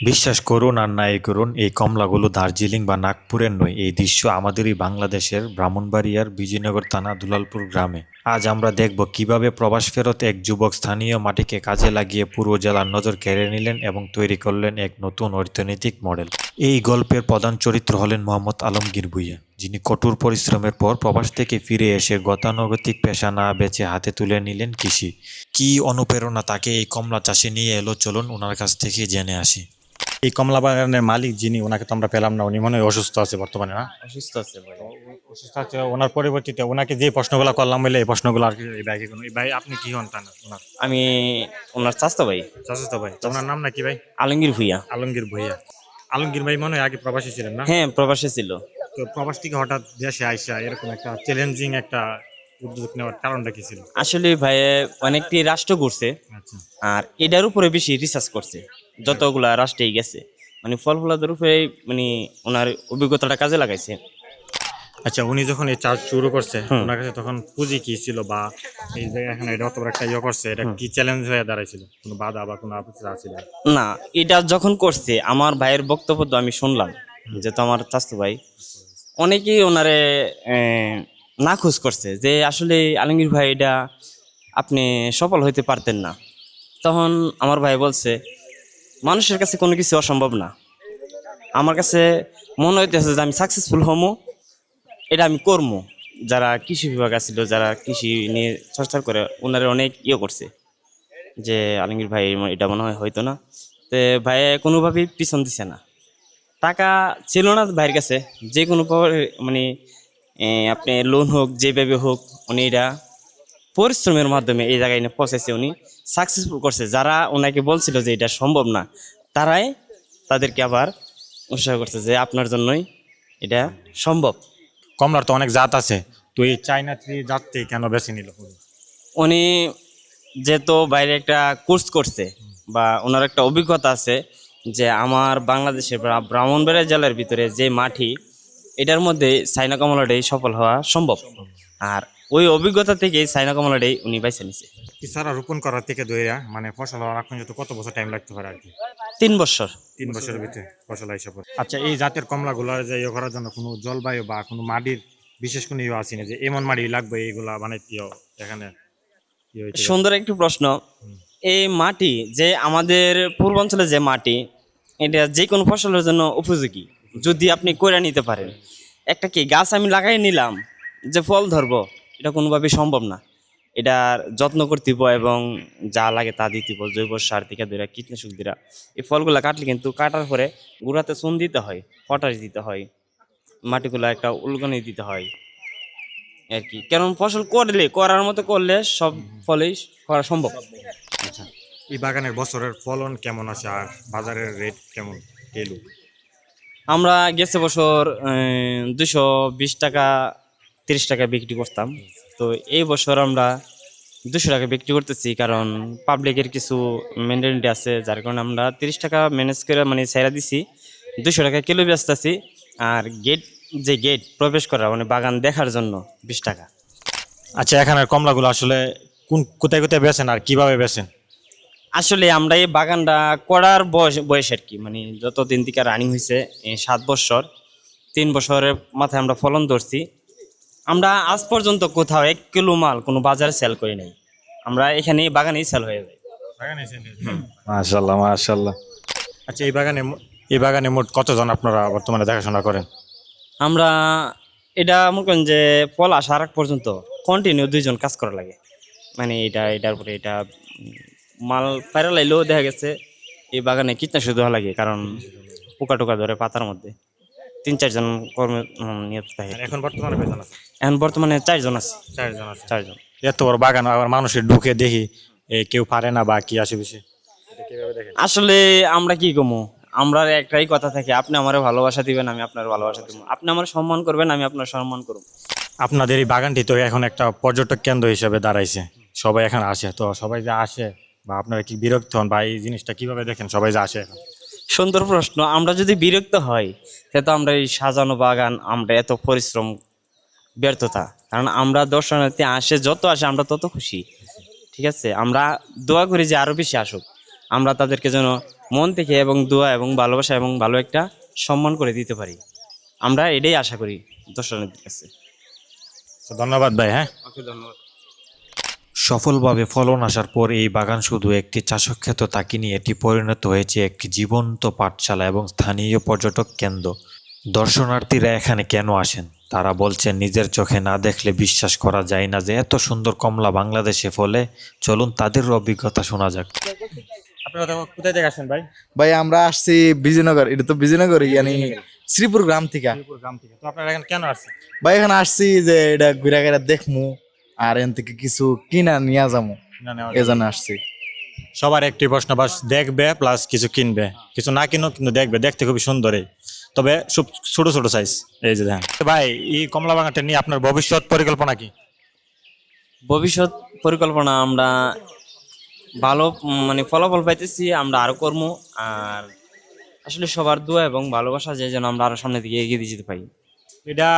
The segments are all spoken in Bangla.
বিশ্বাস করুন আর নাই করুন, এই কমলাগুলো দার্জিলিং বা নাগপুরের নয়, এই দৃশ্য আমাদেরই বাংলাদেশের ব্রাহ্মণবাড়িয়ার বিজয়নগর থানা দুলালপুর গ্রামে। আজ আমরা দেখব কীভাবে প্রবাস ফেরত এক যুবক স্থানীয় মাটিকে কাজে লাগিয়ে পূর্ব জেলার নজর কেড়ে নিলেন এবং তৈরি করলেন এক নতুন অর্থনৈতিক মডেল। এই গল্পের প্রধান চরিত্র হলেন মোহাম্মদ আলমগীর ভুইয়া, যিনি কঠোর পরিশ্রমের পর প্রবাস থেকে ফিরে এসে গতানুগতিক পেশা না বেছে হাতে তুলে নিলেন কৃষি। কি অনুপ্রেরণা তাকে এই কমলা চাষে নিয়ে এলো চলুন ওনার কাছ থেকে জেনে আসি। এই কমলা বাগানের মালিক যিনি ওনাকে তো আমরা পেলাম না উনি মনে হয় অসুস্থ আছে বর্তমানে না? অসুস্থ আছে ভাই। অসুস্থ আছে ওনার পরিবর্তিতে ওনাকে যে প্রশ্নগুলো করলাম বলে এই প্রশ্নগুলো আর কি এই ভাইকে কোনো এই ভাই আপনি কি হন তা ওনার? আমি ওনার চাস্তা ভাই। চাচাতো ভাই। তো ওনার নাম নাকি ভাই? আলমগীর ভুইয়া। আলমগীর ভুইয়া। আলমগীর ভাই মনে হয় আগে প্রবাসী ছিলেন না? হ্যাঁ প্রবাসী ছিল। তো প্রবাস থেকে হঠাৎ দেশে আইসা এরকম একটা চ্যালেঞ্জিং একটা উদ্যোগ নেওয়ার কারণটা কি ছিল? আসলে ভাই অনেকটি রাষ্ট্র করছে আচ্ছা। আর এটার উপরে বেশি রিসার্চ করছে। যতগুলা রাষ্ট্রেই গেছে মানে ফল ফলাদের উপরে মানে ওনার অভিজ্ঞতাটা কাজে লাগাইছে। আচ্ছা উনি যখন এই চাষ শুরু করছে ওনার কাছে তখন পুঁজি কি ছিল বা এই যে এখানে এটা অত একটা ইয়ে করছে এটা কি চ্যালেঞ্জ হয়ে দাঁড়াইছিল? কোনো বাধা বা কোনো আপত্তি ছিল না এটা যখন করছে আমার ভাইয়ের বক্তব্য তো আমি শুনলাম যেহেতু আমার চাস্তু ভাই অনেকেই ওনারে না খোঁজ করছে যে আসলে আলমগীর ভাই এটা আপনি সফল হইতে পারতেন না। তখন আমার ভাই বলছে মানুষের কাছে কোনো কিছু অসম্ভব না। আমার কাছে মনে হইতেছে যে আমি সাকসেসফুল হমো, এটা আমি কর্ম। যারা কৃষি বিভাগ আছিল, যারা কৃষি নিয়ে চর্চা করে ওনারা অনেক ইয়ে করছে যে, আলমগীর ভাই এটা মনে হয় হয়তো না। তো ভাই কোনোভাবেই পিছন দিছে না। টাকা ছিল না ভাইয়ের কাছে, যে কোনো মানে আপনি লোন হোক, যেভাবে হোক, উনি এটা পরিশ্রমের মাধ্যমে এই জায়গায় এনে পৌঁছেছে উনি। সাকসেসফুল করছে। যারা ওনাকে বলছিল যে এটা সম্ভব না তারাই তাদেরকে আবার উৎসাহ করছে যে আপনার জন্যই এটা সম্ভব। কমলার তো অনেক জাত আছে। তো এই চাইনা থ্রি জাতটি কেন বেছে নিল? উনি যেহেতু বাইরে একটা কোর্স করছে বা ওনার একটা অভিজ্ঞতা আছে যে আমার বাংলাদেশের ব্রা- ব্রাহ্মণবাড়িয়া জেলার ভিতরে যে মাটি এটার মধ্যে সাইনা কমলাটাই সফল হওয়া সম্ভব। আর ওই অভিজ্ঞতা থেকে সাইনা কমলাটাই উনি বাইছে নিছে। এছাড়া রোপণ করার থেকে দইরা মানে ফসল হওয়ার এখন যত কত বছর টাইম লাগতে পারে আর কি? তিন বছর। তিন বছরের ভিতরে ফসল এসে পড়ে। আচ্ছা এই জাতের কমলাগুলো যে ইয়ে করার জন্য কোনো জলবায়ু বা কোনো মাটির বিশেষ কোনো ইয়ে আছে না যে এমন মাটি লাগবে এইগুলা মানে কি এখানে? সুন্দর একটি প্রশ্ন। এই মাটি যে আমাদের পূর্বাঞ্চলে যে মাটি এটা যে কোনো ফসলের জন্য উপযোগী যদি আপনি করে নিতে পারেন। একটা কি গাছ আমি লাগাই নিলাম যে ফল ধরবো? এটা কোনোভাবেই সম্ভব না। এটার যত্ন করতে হইব এবং যা লাগে তা দিতে হইব জৈব সার থেকে দিরা কীটনাশক দিরা এই ফলগুলা কাটলে কিন্তু কাটার পরে গুঁড়াতে চুন দিতে হয় পটাশ দিতে হয় মাটিগুলো একটা উলগনি দিতে হয় আর কি। কারণ ফসল করলে করার মতো করলে সব ফলেই করা সম্ভব। আচ্ছা এই বাগানের বছরের ফলন কেমন আছে আর বাজারের রেট কেমন কেলু আমরা গেছে বছর দুশো বিশ টাকা তিরিশ টাকা বিক্রি করতাম। তো এই বছর আমরা দুশো টাকা বিক্রি করতেছি কারণ পাবলিকের কিছু মেনটেনিটি আছে যার কারণে আমরা তিরিশ টাকা ম্যানেজ করে মানে ছেড়ে দিছি। দুশো টাকা কিলো বেচতেছি আর গেট যে গেট প্রবেশ করা মানে বাগান দেখার জন্য বিশ টাকা। আচ্ছা এখানের কমলাগুলো আসলে কোন কোথায় কোথায় বেছেন আর কীভাবে বেছেন আসলে আমরা এই বাগানটা করার বয়স বয়স আর কি মানে যতদিন থেকে রানিং হয়েছে সাত বছর তিন বছরের মাথায় আমরা ফলন ধরছি। আমরা আজ পর্যন্ত কোথাও এক কিলো মাল কোনো বাজারে সেল করি নাই। আমরা এখানে বাগানেই সেল হয়ে যায় মাশাল্লাহ মাশাল্লাহ আচ্ছা এই বাগানে মো- এই বাগানে মোট কতজন আপনারা বর্তমানে দেখাশোনা করেন? আমরা এটা মনে করেন যে ফল আসার আগ পর্যন্ত কন্টিনিউ দুইজন কাজ করা লাগে। মানে এটা এটার উপরে এটা মাল পায়রা লাইলেও দেখা গেছে এই বাগানে কীটনাশক দেওয়া লাগে কারণ পোকা টোকা ধরে পাতার মধ্যে। তিন চারজন কর্ম নিয়ত থাকে। এখন বর্তমানে বেতন আছে? এখন বর্তমানে চারজন আছে। চারজন আছে। চারজন। এত বড় বাগান আবার মানুষের ঢুকে দেখি এ, কেউ পারে না বা কি আসে বেশি এটা আসলে আমরা কি কমু? আমরা একটাই কথা থাকে আপনি আমার ভালোবাসা দিবেন আমি আপনার ভালোবাসা দিব আপনি আমার সম্মান করবেন আমি আপনার সম্মান করব আপনাদের এই বাগানটি তো এখন একটা পর্যটক কেন্দ্র হিসেবে দাঁড়াইছে। সবাই এখন আসে। তো সবাই যে আসে বা আপনারা কি বিরক্ত হন বা এই জিনিসটা কীভাবে দেখেন? সবাই যে আসে এখন। সুন্দর প্রশ্ন আমরা যদি বিরক্ত হই সে তো আমরা এই সাজানো বাগান আমরা এত পরিশ্রম ব্যর্থতা। কারণ আমরা দর্শনার্থী আসে যত আসে আমরা তত খুশি। ঠিক আছে? আমরা দোয়া করি যে আরও বেশি আসুক। আমরা তাদেরকে যেন মন থেকে এবং দোয়া এবং ভালোবাসা এবং ভালো একটা সম্মান করে দিতে পারি। আমরা এটাই আশা করি দর্শকদের কাছে। ধন্যবাদ ভাই হ্যাঁ? ওকে ধন্যবাদ। সফলভাবে ফলন আসার পর এই বাগান শুধু একটি চাষক্ষেত্র নিয়ে এটি পরিণত হয়েছে একটি জীবন্ত পাঠশালা এবং স্থানীয় পর্যটক কেন্দ্র। দর্শনার্থীরা এখানে কেন আসেন? তারা বলছেন নিজের চোখে না দেখলে বিশ্বাস করা যায় না যে এত সুন্দর কমলা বাংলাদেশে ফলে। চলুন তাদের অভিজ্ঞতা শোনা যাক। আপনারা কোথায় থেকে আসেন ভাই? ভাই আমরা আসছি বিজয়নগর এটা তো বিজয়নগর ইয়ানি শ্রীপুর গ্রাম থেকে। শ্রীপুর গ্রাম থেকে। তো আপনারা এখানে কেন আসছেন? ভাই এখানে আসছি যে এটা ঘুরে ঘুরে দেখমু। আর এন থেকে কিছু কিনা নিয়ে যাব না নেওয়া এই জন্য আসছি। সবার একটি প্রশ্ন বাস দেখবে প্লাস কিছু কিনবে। কিছু না কিনো কিন্তু দেখবে দেখতে খুবই সুন্দরই। তবে ছোট ছোট সাইজ এই যে দেখেন। ভাই এই কমলা বাগানটা নিয়ে আপনার ভবিষ্যৎ পরিকল্পনা কি? ভবিষ্যৎ পরিকল্পনা আমরা ভালো মানে ফলাফল পাইতেছি আমরা আরও কর্ম। আর আসলে সবার দোয়া এবং ভালোবাসা যে যেন আমরা আরও সামনের দিকে এগিয়ে দিয়ে যেতে পারি। এটা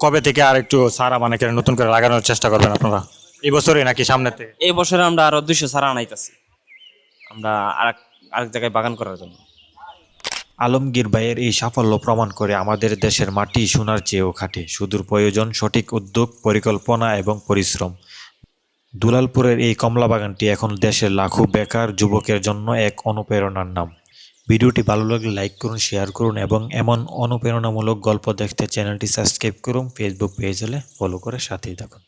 কবে থেকে আর একটু সারা মানে করে নতুন করে লাগানোর চেষ্টা করবেন আপনারা? এই বছরই নাকি সামনের থেকে এই বছরে আমরা আরও দুইশো সারা আনাইতেছি। আমরা আরেক আরেক জায়গায় বাগান করার জন্য। আলমগীর ভাইয়ের এই সাফল্য প্রমাণ করে আমাদের দেশের মাটি সোনার চেয়েও খাটে। সুদূর প্রয়োজন সঠিক উদ্যোগ পরিকল্পনা এবং পরিশ্রম। দুলালপুরের এই কমলা বাগানটি এখন দেশের লাখো বেকার যুবকের জন্য এক অনুপ্রেরণার নাম। ভিডিওটি ভালো লাগলে লাইক করুন শেয়ার করুন এবং এমন অনুপ্রেরণামূলক গল্প দেখতে চ্যানেলটি সাবস্ক্রাইব করুন ফেসবুক পেজ হলে ফলো করে সাথেই থাকুন।